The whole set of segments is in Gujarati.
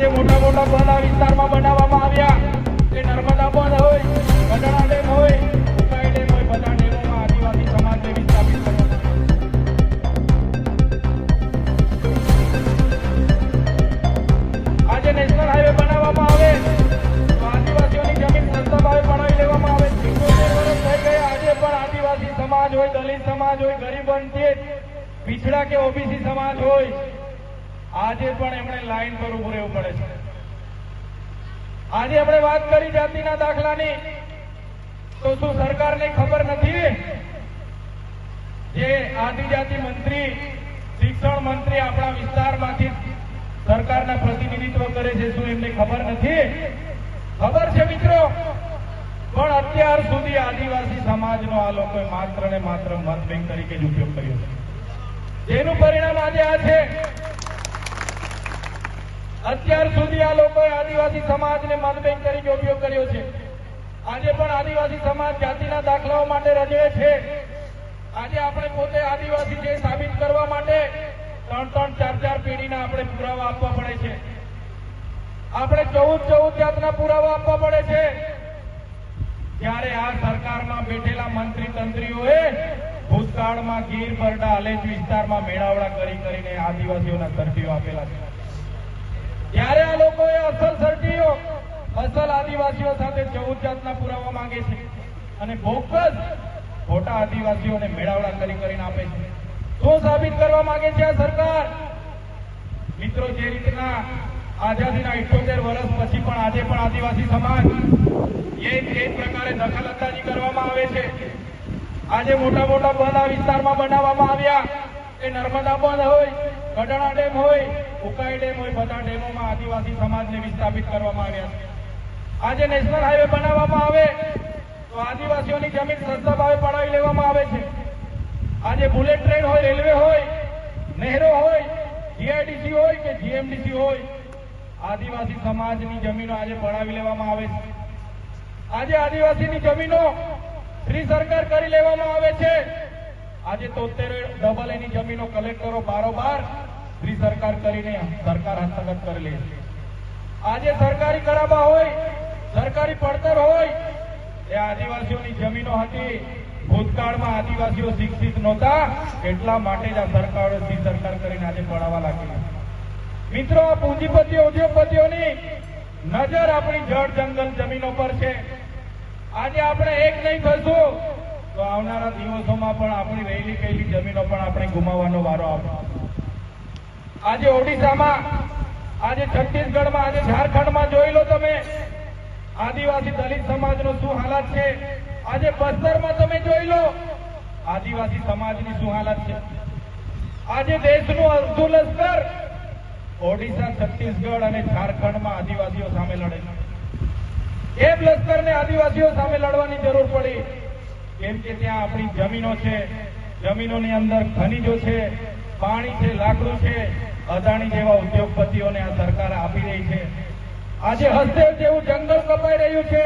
આજે મોટા મોટા બંધ આ વિસ્તારમાં બનાવવામાં આવ્યા. તે નર્મદા બંધ હોય, ગઢડા ડેમ હોય આદિવાસી સમાજને આજે નેશનલ હાઈવે બનાવવામાં આવે. આદિવાસીઓની પડાવી લેવામાં આવે. આજે પણ આદિવાસી સમાજ હોય, દલિત સમાજ હોય, ગરીબ વંચિત પીછડા કે ઓબીસી સમાજ હોય. આજે પણ એમણે લાઈન પર ઉભું રહેવું પડે છે. આજે આપણે વાત કરી જાતિના દાખલાની. તો શું સરકારને ખબર નથી? જે આદિજાતિ મંત્રી, શિક્ષણ મંત્રી આપણા વિસ્તારમાંથી સરકારના પ્રતિનિધિત્વ કરે છે, શું એમને ખબર નથી? ખબર છે મિત્રો? પણ અત્યાર સુધી આદિવાસી સમાજનો આ લોકોએ માત્ર ને માત્ર મત બેંક તરીકે જ ઉપયોગ કર્યો છે. જેનું પરિણામ આજે આ છે. અત્યાર સુધી આ લોકોએ આદિવાસી સમાજને મત બેંક તરીકે ઉપયોગ કર્યો છે. આજે પણ આદિવાસી સમાજ જાતિના દાખલાઓ માટે રજવે છે. આજે આપણે પોતે આદિવાસી છે સાબિત કરવા માટે ત્રણ ત્રણ ચાર ચાર પેઢીના આપણે પુરાવા આપવા પડે છે. આપણે ચૌદ ચૌદ જાતના પુરાવા આપવા પડે છે. ત્યારે આ સરકારમાં બેઠેલા મંત્રી તંત્રીઓએ ભૂતકાળમાં ગીર બરડા અલેજ વિસ્તારમાં મેળાવડા કરી કરીને આદિવાસીઓના સર્ટીઓ આપેલા છે. ત્યારે આ લોકોએ અસલ સર્ટીઓ, અસલ આદિવાસીઓ સાથે ચૌદ જાતના પુરાવા માંગે છે અને બોગસ ખોટા આદિવાસીઓને મેળાવડા કરી કરીને આપે છે. શું સાબિત કરવા માંગે છે આ સરકાર? મિત્રો, જે રીતના આઝાદીના ઇઠોતેર વર્ષ પછી પણ આજે પણ આદિવાસી સમાજ એ એ પ્રકારે દખલઅંદાજી કરવામાં આવે છે. આજે મોટા મોટા બંધ આ વિસ્તારમાં બનાવવામાં આવ્યા. એ નર્મદા બંધ હોય ગઢડા ડેમ હોય, ઉકાઈ ડેમ હોય, બધા ડેમોમાં આદિવાસી સમાજને વિસ્થાપિત કરવામાં આવ્યા છે. આજે નેશનલ હાઈવે બનાવવામાં આવે, તો આદિવાસીઓની જમીન સસ્તા ભાવે પડાવી લેવામાં આવે છે. આજે બુલેટ ટ્રેન હોય, રેલવે હોય, નહેરો હોય, જીઆઈડીસી હોય કે જીએમડીસી હોય, આદિવાસી સમાજની જમીનો આજે પડાવી લેવામાં આવે છે. આજે આદિવાસીની જમીનો ફ્રી સરકાર કરી લેવામાં આવે છે. આજે તોતેર ડબલ એની જમીનો કલેક્ટરો બારોબાર ફ્રી સરકાર કરીને સરકાર હસ્તગત કરી લે છે. આજે સરકારી કરાબા હોય, સરકારી પડતર હોય, એ આદિવાસીઓની જમીનો હતી. ભૂતકાળમાં આદિવાસીઓ શિક્ષિત નહોતા, એટલા માટે જ આ સરકારો શ્રી સરકાર કરીને આજે પડાવવા લાગી મિત્રો, આ પૂંજીપતિઓ, ઉદ્યોગપતિઓની નજર આપણી જળ જંગલ જમીનો પર છે. આજે આપણે એક નહીં થશું. તો આવનારા દિવસોમાં પણ આપણી રહેલી કહેલી જમીનો પણ આપણે ગુમાવવાનો વારો આવશે આજે ઓડિશામાં, આજે છત્તીસગઢમાં, આજે ઝારખંડમાં જોઈ લો તમે. આદિવાસી દલિત સમાજનો શું હાલત છે? આજે બસ્તરમાં તમે જોઈ લો. આદિવાસી સમાજની શું હાલત છે? આજે દેશનું અડધું લશ્કર. ઓડિશા, છત્તીસગઢ અને ઝારખંડમાં આદિવાસીઓ સામે લડે. એ લશ્કરને આદિવાસીઓ સામે લડવાની જરૂર પડી. કેમ કે ત્યાં આપણી જમીનો છે, જમીનોની અંદર ખનીજો છે, પાણી છે, લાકડું છે, અદાણી જેવા ઉદ્યોગપતિઓને આ સરકાર આપી રહી છે. આજે હસ્તેવ જેવું જંગલ કપાઈ રહ્યું છે.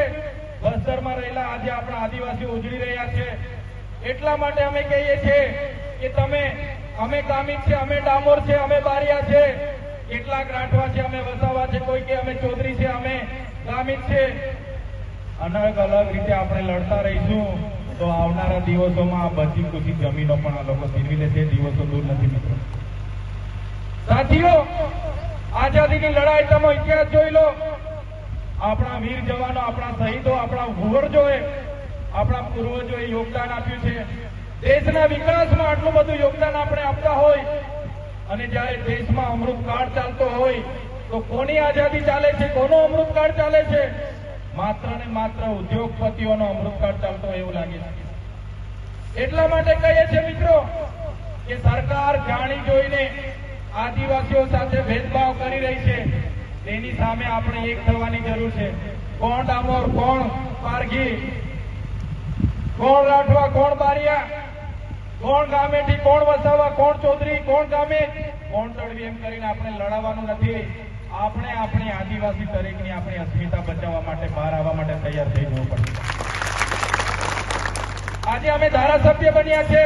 બસ્તરમાં રહેલા આજે આપણા આદિવાસીઓ ઉજળી રહ્યા છે. એટલા માટે અમે કહીએ છીએ કે તમે, અમે કામિક છે, અમે ડામોર છે, અમે બારિયા છે. કેટલાક રાઠવા છે, અમે વસાવા છે, કોઈ કે અમે ચૌધરી છે, અમે ગામિત છે. અલગ અલગ રીતે આપણે લડતા રહીશું. તો આવનારા દિવસોમાં આ બધી કુછી જમીનો પણ આ લોકો છીનવી લે દિવસો દૂર નથી, મિત્રો. સાથીઓ, આઝાદીની લડાઈ તમે ઇતિહાસ જોઈ લો. આપણા વીર જવાનો, આપણા શહીદો, આપણા ભૂવરજોએ આપણા પૂર્વજોએ યોગદાન આપ્યું છે. દેશના વિકાસમાં આટલું બધું યોગદાન આપણે આપતા હોય અને જ્યારે દેશમાં અમૃતકાળ ચાલતો હોય, તો કોની આઝાદી ચાલે છે? કોનો અમૃતકાળ ચાલે છે? માત્ર ને માત્ર ઉદ્યોગપતિઓનો અમૃતકાળ ચાલતો એવું લાગે છે. એટલા માટે કહીએ છીએ મિત્રો કે સરકાર જાણી જોઈને આદિવાસીઓ સાથે ભેદભાવ કરી રહી છે તેની સામે આપણે એક થવાની જરૂર છે. કોણ ડામોર, કોણ પારઘી? કોણ રાઠવા, કોણ બારિયા? કોણ ગામેથી કોણ વસાવા, કોણ ચૌધરી? કોણ ગામે? કોણ તળવી એમ કરીને આપણે લડાવવાનું નથી. આપણે આપણી આદિવાસી તરીકેની આપણી અસ્મિતા બચાવવા માટે બહાર આવવા માટે તૈયાર થઈ જવું પડશે આજે અમે ધારાસભ્ય બન્યા છે.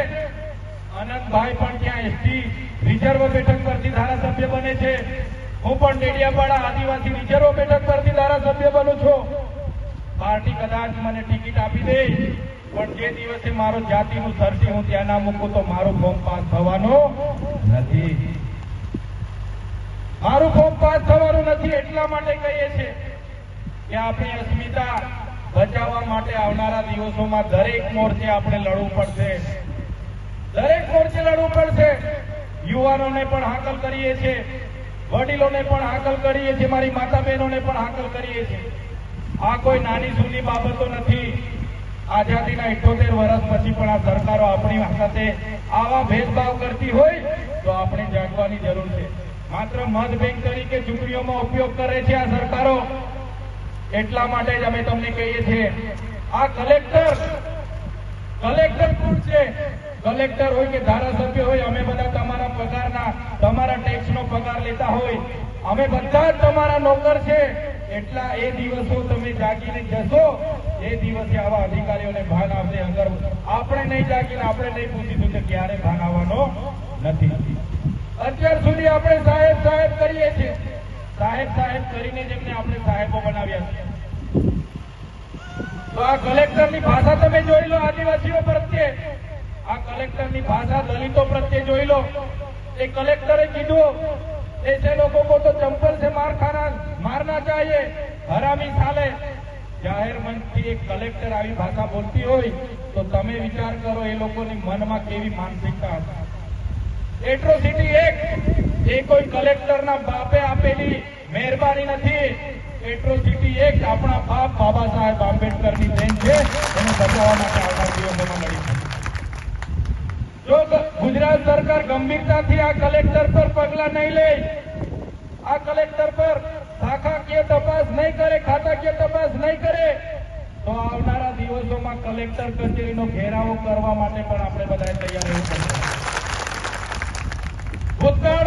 આનંદભાઈ પણ ત્યાં એસટી રિઝર્વ બેઠક પરથી ધારાસભ્ય બને છે. હું પણ ડેડિયાપાડા આદિવાસી રિઝર્વ બેઠક પરથી ધારાસભ્ય બનું છું. પાર્ટી કદાચ મને ટિકિટ આપી દે, પણ જે દિવસે મારો જાતિનું સરસી હું ત્યાં ના મૂકું તો મારું ફોર્મ પાસ થવાનું નથી. મારું ફોર્મ પાસ થવાનું નથી, એટલા માટે કહીએ છીએ કે આપણી અસ્મિતા બચાવવા માટે આવનારા દિવસોમાં દરેક મોરચે આપણે લડવું પડશે. દરેક મોરચે લડવું પડશે. યુવાનોને પણ હાકલ કરીએ છીએ. વડીલોને પણ હાકલ કરીએ છીએ. મારી માતા બહેનોને પણ હાકલ કરીએ છીએ. આ કોઈ નાની સૂની બાબતો નથી. આઝાદીના ઇઠોતેર વર્ષ પછી પણ આ સરકારો આપણી સાથે આવા ભેદભાવ કરતી હોય તો આપણે જાગવાની જરૂર છે. માત્ર મત બેંક તરીકે ચૂંટણીઓમાં ઉપયોગ કરે છે આ સરકારો. એટલા માટે જ અમે તમને કહીએ છીએ. આ કલેક્ટર કલેક્ટર કોણ છે? કલેક્ટર હોય કે ધારાસભ્ય હોય, અમે બધા તમારા પગારના, તમારા ટેક્સનો પગાર લેતા હોય. અમે બધા જ તમારા નોકર છે. એટલા એ દિવસો તમે જાગીને જશો. એ દિવસે આવા અધિકારીઓને ભાન આપશે અંદર, આપણે નહીં જાગીને આપણે નહીં પૂછીશું કે ક્યારે ભાન આવવાનો નથી. અત્યાર સુધી આપણે સાહેબ સાહેબ કરીએ છીએ સાહેબ સાહેબ કરીને જ એમને આપણે સાહેબો બનાવ્યા છે તો આ કલેક્ટરની ભાષા તમે જોઈ લો આદિવાસીઓ પ્રત્યે આ કલેક્ટરની ભાષા દલિતો પ્રત્યે જોઈ લો એ કલેક્ટરે કીધું ऐसे लोगों को तो चंपल से मार खाना मारना चाहिए हरामी साले જાહેર મંચથી એક કલેક્ટર આવી ભાષા બોલતી હોય તો તમે વિચાર કરો એ લોકોની મનમાં કેવી માનસિકતા હશે એટ્રોસિટી એક્ટ એ કોઈ કલેક્ટરના બાપે આપેલી મહેરબાની નથી. એટ્રોસિટી એક આપણા બાપ બાબા સાહેબ આંબેડકરની દેન છે. એને બચાવવા માટે આવનાર દિવસોમાં લડીશું જો ગુજરાત સરકાર ગંભીરતાથી આ કલેક્ટર પર પગલા નહીં લે, આ કલેક્ટર પર શાખાકીય તપાસ નહીં કરે ખાતાકીય તપાસ નહીં કરે, તો આવનારા દિવસોમાં કલેક્ટર કચેરીનો ઘેરાવો કરવા માટે પણ આપણે બધા તૈયાર રહેવું પડશે.